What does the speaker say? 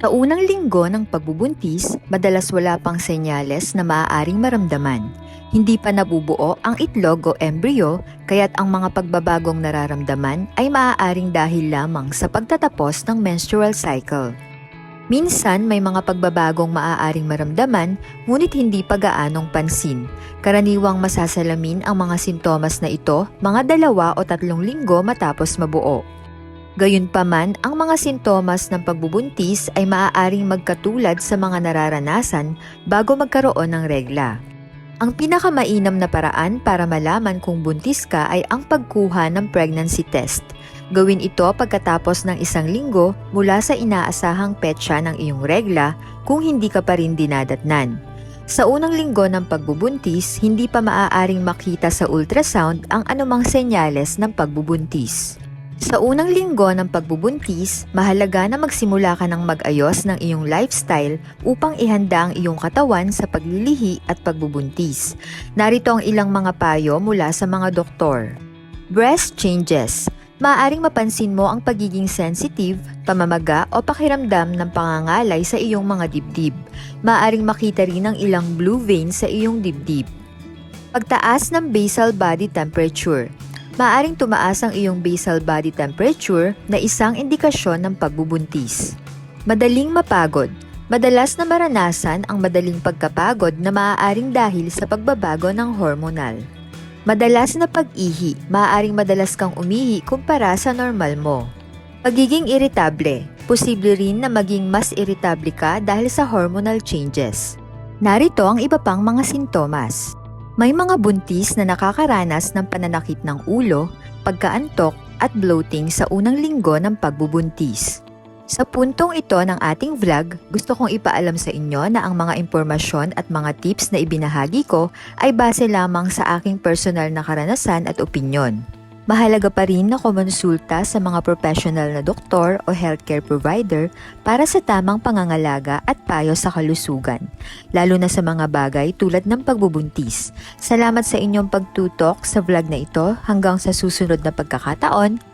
Sa unang linggo ng pagbubuntis, madalas wala pang senyales na maaaring maramdaman. Hindi pa nabubuo ang itlog o embryo, kaya't ang mga pagbabagong nararamdaman ay maaaring dahil lamang sa pagtatapos ng menstrual cycle. Minsan may mga pagbabagong maaaring maramdaman, ngunit hindi pa gaanong pansin. Karaniwang masasalamin ang mga sintomas na ito mga dalawa o tatlong linggo matapos mabuo. Gayunpaman, ang mga sintomas ng pagbubuntis ay maaaring magkatulad sa mga nararanasan bago magkaroon ng regla. Ang pinakamainam na paraan para malaman kung buntis ka ay ang pagkuha ng pregnancy test. Gawin ito pagkatapos ng isang linggo mula sa inaasahang petsa ng iyong regla kung hindi ka pa rin dinadatnan. Sa unang linggo ng pagbubuntis, hindi pa maaaring makita sa ultrasound ang anumang senyales ng pagbubuntis. Sa unang linggo ng pagbubuntis, mahalaga na magsimula ka ng mag-ayos ng iyong lifestyle upang ihanda ang iyong katawan sa paglilihi at pagbubuntis. Narito ang ilang mga payo mula sa mga doktor. Breast changes. Maaring mapansin mo ang pagiging sensitive, pamamaga o pakiramdam ng pangangalay sa iyong mga dibdib. Maaring makita rin ang ilang blue veins sa iyong dibdib. Pagtaas ng basal body temperature. Maaring tumaas ang iyong basal body temperature na isang indikasyon ng pagbubuntis. Madaling mapagod. Madalas na maranasan ang madaling pagkapagod na maaaring dahil sa pagbabago ng hormonal. Madalas na pag-ihi, maaaring madalas kang umihi kumpara sa normal mo. Pagiging irritable, posible rin na maging mas irritable ka dahil sa hormonal changes. Narito ang iba pang mga sintomas. May mga buntis na nakakaranas ng pananakit ng ulo, pagkaantok at bloating sa unang linggo ng pagbubuntis. Sa puntong ito ng ating vlog, gusto kong ipaalam sa inyo na ang mga impormasyon at mga tips na ibinahagi ko ay base lamang sa aking personal na karanasan at opinyon. Mahalaga pa rin na kumonsulta sa mga professional na doktor o healthcare provider para sa tamang pangangalaga at payo sa kalusugan, lalo na sa mga bagay tulad ng pagbubuntis. Salamat sa inyong pagtutok sa vlog na ito hanggang sa susunod na pagkakataon.